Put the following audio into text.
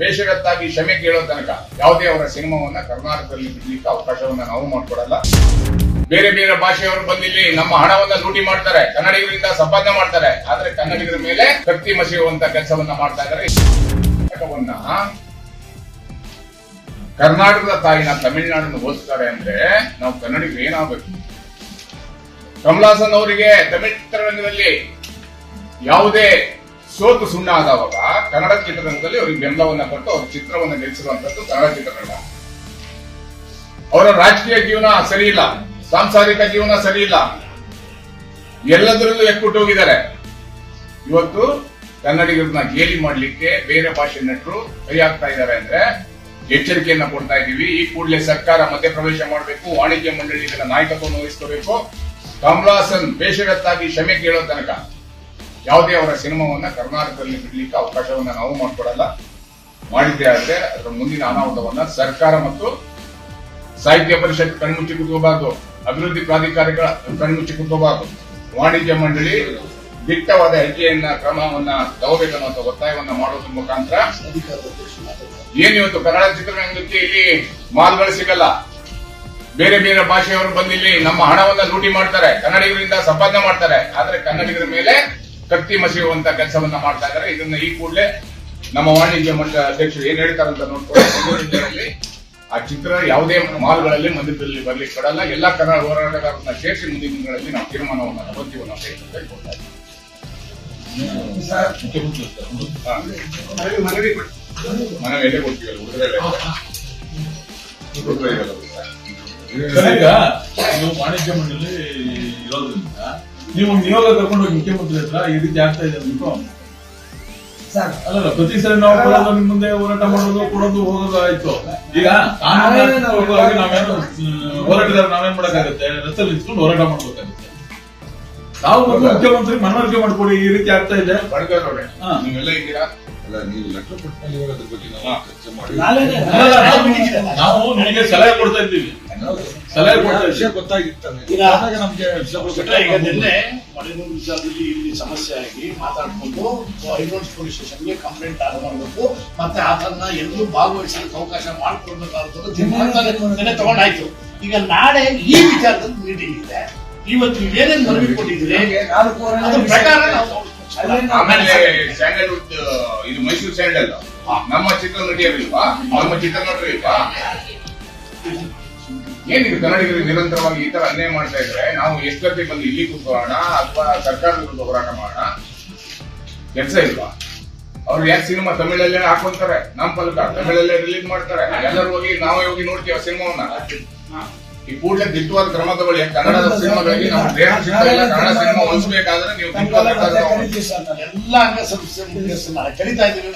ಬೇಷರತ್ತಾಗಿ ಕ್ಷಮೆ ಕೇಳೋ ತನಕ ಯಾವುದೇ ಅವರ ಸಿನಿಮಾವನ್ನ ಕರ್ನಾಟಕದಲ್ಲಿ ಬಿಡ್ಲಿಕ್ಕೆ ಅವಕಾಶವನ್ನ ನಾವು ಮಾಡ್ಕೊಡಲ್ಲ. ಬೇರೆ ಬೇರೆ ಭಾಷೆಯವರು ಬಂದಿಲ್ಲಿ ನಮ್ಮ ಹಣವನ್ನ ಲೂಟಿ ಮಾಡ್ತಾರೆ, ಕನ್ನಡಿಗರಿಂದ ಸಂಪಾದನೆ ಮಾಡ್ತಾರೆ. ಆದ್ರೆ ಕನ್ನಡಿಗರ ಮೇಲೆ ಕತ್ತಿ ಮಸಿಯುವಂತ ಕೆಲಸವನ್ನ ಮಾಡ್ತಾ ಇದ್ದಾರೆ. ಕರ್ನಾಟಕವನ್ನ ಕರ್ನಾಟಕದ ತಾಯಿನ ತಮಿಳುನಾಡನ್ನು ಓದಿಸ್ತಾರೆ ಅಂದ್ರೆ ನಾವು ಕನ್ನಡಿಗರು ಏನಾಗಬೇಕು? ಕಮಲಾಸನ್ ಅವರಿಗೆ ತಮಿಳ್ ಚಿತ್ರರಂಗದಲ್ಲಿ ಯಾವುದೇ ಸೋತು ಸುಣ್ಣ ಆದವಾಗ ಕನ್ನಡ ಚಿತ್ರರಂಗದಲ್ಲಿ ಅವರಿಗೆ ಬೆಂಬಲವನ್ನ ಕೊಟ್ಟು ಅವ್ರ ಚಿತ್ರವನ್ನ ಗೆಲ್ಲಿಸಿರುವಂತದ್ದು ಕನ್ನಡ ಚಿತ್ರರಂಗ. ಅವರ ರಾಜಕೀಯ ಜೀವನ ಸರಿ ಇಲ್ಲ, ಸಾಂಸಾರಿಕ ಜೀವನ ಸರಿ ಇಲ್ಲ. ಎಲ್ಲದರಲ್ಲೂ ಎಕ್ಕುಟ್ಟು ಹೋಗಿದ್ದಾರೆ. ಇವತ್ತು ಕನ್ನಡಿಗರನ್ನ ಗೇಲಿ ಮಾಡಲಿಕ್ಕೆ ಬೇರೆ ಭಾಷೆ ನಟರು ಕೈ ಹಾಕ್ತಾ ಇದ್ದಾರೆ ಅಂದ್ರೆ ಎಚ್ಚರಿಕೆಯನ್ನ ಕೊಡ್ತಾ ಇದೀವಿ ಈ ಕೂಡಲೇ ಸರ್ಕಾರ ಮಧ್ಯಪ್ರವೇಶ ಮಾಡಬೇಕು, ವಾಣಿಜ್ಯ ಮಂಡಳಿ ಇದರ ನಾಯಕತ್ವವನ್ನು ವಹಿಸ್ಕೋಬೇಕು. ಕಮಲಾಸನ್ ಬೇಷರತ್ತಾಗಿ ಕ್ಷಮೆ ಕೇಳೋ ತನಕ. ಯಾವುದೇ ಅವರ ಸಿನಿಮಾವನ್ನ ಕರ್ನಾಟಕದಲ್ಲಿ ಬಿಡ್ಲಿಕ್ಕೆ ಅವಕಾಶವನ್ನ ನಾವು ಮಾಡಿಕೊಡಲ್ಲ. ಮಾಡಿದ್ದೇ ಆದ್ರೆ ಅದರ ಮುಂದಿನ ಅನಾಹುತವನ್ನ ಸರ್ಕಾರ ಮತ್ತು ಸಾಹಿತ್ಯ ಪರಿಷತ್ ಕಣ್ಮುಚ್ಚಿ ಕುತ್ಕೋಬಾರ್ದು ಅಭಿವೃದ್ಧಿ ಪ್ರಾಧಿಕಾರಗಳ ಕಣ್ಮುಚ್ಚಿ ಕುತ್ಕೋಬಾರ್ದು ವಾಣಿಜ್ಯ ಮಂಡಳಿ ದಿಟ್ಟವಾದ ಹೆಜ್ಜೆಯನ್ನ, ಕ್ರಮವನ್ನ ತಗೋಬೇಕನ್ನುವಂತ ಒತ್ತಾಯವನ್ನ ಮಾಡೋದ್ರ ಮುಖಾಂತರ ಏನ್ ಇವತ್ತು ಕನ್ನಡ ಚಿತ್ರರಂಗಕ್ಕೆ ಇಲ್ಲಿ ಮಾಲ್ಗಳು ಸಿಗಲ್ಲ? ಬೇರೆ ಬೇರೆ ಭಾಷೆಯವರು ಬಂದಿಲ್ಲಿ ನಮ್ಮ ಹಣವನ್ನ ಲೂಟಿ ಮಾಡ್ತಾರೆ. ಕನ್ನಡಿಗರಿಂದ ಸಂಪಾದನೆ ಮಾಡ್ತಾರೆ. ಆದ್ರೆ ಕನ್ನಡಿಗರ ಮೇಲೆ ಕತ್ತಿ ಮಸೆಯುವಂತ ಕೆಲಸವನ್ನ ಮಾಡ್ತಾ ಇದ್ದಾರೆ ಇದನ್ನ ಈ ಕೂಡಲೇ ನಮ್ಮ ವಾಣಿಜ್ಯ ಮಂಡ ಅಧ್ಯಕ್ಷರು ಏನ್ ಹೇಳ್ತಾರಂತ ನೋಡ್ಕೊಂಡು ಆ ಚಿತ್ರ ಯಾವುದೇ ಮಾಲ್ಗಳಲ್ಲಿ ಮಂದಿರದಲ್ಲಿ ಬರ್ಲಿಕ್ಕೆ ಕೊಡಲ್ಲ ಎಲ್ಲಾ ಕನ್ನಡ ಹೋರಾಟಗಾರರನ್ನ ಸೇರಿಸಿ ಮುಂದಿನ ದಿನಗಳಲ್ಲಿ ನಾವು ತೀರ್ಮಾನವನ್ನು ತಗೋತೀವಿ ನಾವು. ಹಾ. ಮನವಿ ಎಲ್ಲಿ ಕೊಡ್ತೀವಲ್ಲ? ಈಗ ನೀವು ವಾಣಿಜ್ಯ ಮಂಡಳಿ ಇರೋದ್ರಿಂದ ನೀವು ನಿಯೋಗ ಕರ್ಕೊಂಡು ಹೋಗಿ ಮುಖ್ಯಮಂತ್ರಿ ಹತ್ರ ಈ ರೀತಿ ಆಗ್ತಾ ಇದೆ ಅಂದ್ಬಿಟ್ಟು ಅಲ್ಲಲ್ಲ ಪ್ರತಿ ಸರಿ ನಾವು ಕೊಡೋದು ನಿಮ್ ಮುಂದೆ ಹೋರಾಟ ಮಾಡೋದು ಕೊಡೋದು ಹೋಗೋದು ಆಯ್ತು. ಈಗ ಕಾನೂನಾತ್ಮಕವಾಗಿ ನಾವೇನು ಹೋರಾಟಗಾರ ನಾವೇನ್ ಮಾಡಕ್ಕಾಗತ್ತೆ? ರಸ್ತೆಯಲ್ಲಿ ನಿಂತ್ಕೊಂಡು ಹೋರಾಟ ಮಾಡ್ಬೇಕಾಗುತ್ತೆ. ನಾವು ಒಂದು ಮುಖ್ಯಮಂತ್ರಿ ಮನವರಿಕೆ ಮಾಡ್ಕೊಡಿ ಈ ರೀತಿ ಆಗ್ತಾ ಇದೆ. ಬಡಗರವ್ರೆ, ಹಾ. ನೀವೆಲ್ಲ ಇದ್ದೀರಾ? ಅಲ್ಲ ನೀವು ಲೆಟರ್ ಕೊಟ್ಮೇಲೆ ಇವಾಗ ಅದ್ರ ಬಗ್ಗೆ ನಾವು. ಚರ್ಚೆ ಮಾಡಿ. ನಿಮಗೆ ಸಲಹೆ ಕೊಡ್ತಾ ಇದ್ದೀವಿ. ಸಲಹೆ ಕೊಡ್ತಾ ವಿಷಯ ಆದಾಗ ನಮ್ಗೆ ವಿಷಯಗಳು ಬಿಟ್ರೆ ಈಗ ಗೊತ್ತಾಗ್ಬೋದು. ನಿನ್ನೆ ಮಳೆನೂರು ವಿಚಾರದಲ್ಲಿ ಇಲ್ಲಿ ಸಮಸ್ಯೆ ಆಗಿ ಮಾತಾಡ್ಕೊಂಡು ಹೈರೋಡ್ಸ್ ಪೊಲೀಸ್ ಸ್ಟೇಷನ್ಗೆ ಕಂಪ್ಲೇಂಟ್ ಆಗ ಮಾಡಬೇಕು ಮತ್ತೆ ಆತನ ಎಲ್ಲೂ ಭಾಗವಹಿಸಲಿಕ್ಕೆ ಅವಕಾಶ ನಿನ್ನೆ ತಗೊಂಡಾಯ್ತು. ಈಗ ನಾಳೆ ಈ ವಿಚಾರದಲ್ಲಿ ಮೀಟಿಂಗ್ ಇದೆ. ಇವತ್ತು ಏನೇನು ಮನವಿ ಕೊಟ್ಟಿದ್ದೀರಿ? ಅದ್ರ ಪ್ರಕಾರ ನಾವು ಆಮೇಲೆ ಸ್ಯಾಂಡಲ್ವುಡ್ ಇದು ಮೈಸೂರು ಸ್ಯಾಂಡಲ್. ನಮ್ಮ ಚಿತ್ರನಟಿಯರಿಲ್ವಾ? ನಮ್ಮ ಚಿತ್ರನಟರಿಲ್ವಾ? ಏನಿದೆ ಕನ್ನಡಿಗರಿಗೆ ನಿರಂತರವಾಗಿ ಈ ತರ ಅನ್ಯಾಯ ಮಾಡ್ತಾ ಇದ್ರೆ ನಾವು ಎಷ್ಟೊತ್ತಿಗೆ ಬಂದು ಇಲ್ಲಿ ಕೂತ್ಕೊಳ್ಳೋಣ ಅಥವಾ ಸರ್ಕಾರದ ವಿರುದ್ಧ ಹೋರಾಟ ಮಾಡೋಣ? ಕೆಲಸ ಇಲ್ವಾ? ಅವ್ರು ಯಾಕೆ ಸಿನಿಮಾ ತಮಿಳಲ್ಲೇ ಹಾಕೊಂತಾರೆ? ನಮ್ಮ ಫಲಕ ತಮಿಳಲ್ಲೇ ರಿಲೀಸ್ ಮಾಡ್ತಾರೆ. ಎಲ್ಲರೂ ಹೋಗಿ ನಾವೇ ಹೋಗಿ ನೋಡ್ತೀವಿ ಆ ಸಿನಿಮಾವನ್ನ ಈ ಕೂಡಲೇ ದಿಟ್ಟವಾದ ಕ್ರಮ ತಗೊಳ್ಳಿ. ಕನ್ನಡದ ಸಿನಿಮಾಗಳಿಗೆ ನಮ್ಮ ದೇಹ ಕನ್ನಡ ಸಿನಿಮಾ ಹೊಲಿಸಬೇಕಾದ್ರೆ ನೀವು. ಎಲ್ಲ ಅಂಗ ಸಂಸ್ಥೆ ಕಲಿತಾ ಕರಿತಾ ಇದ್ದೀವಿ.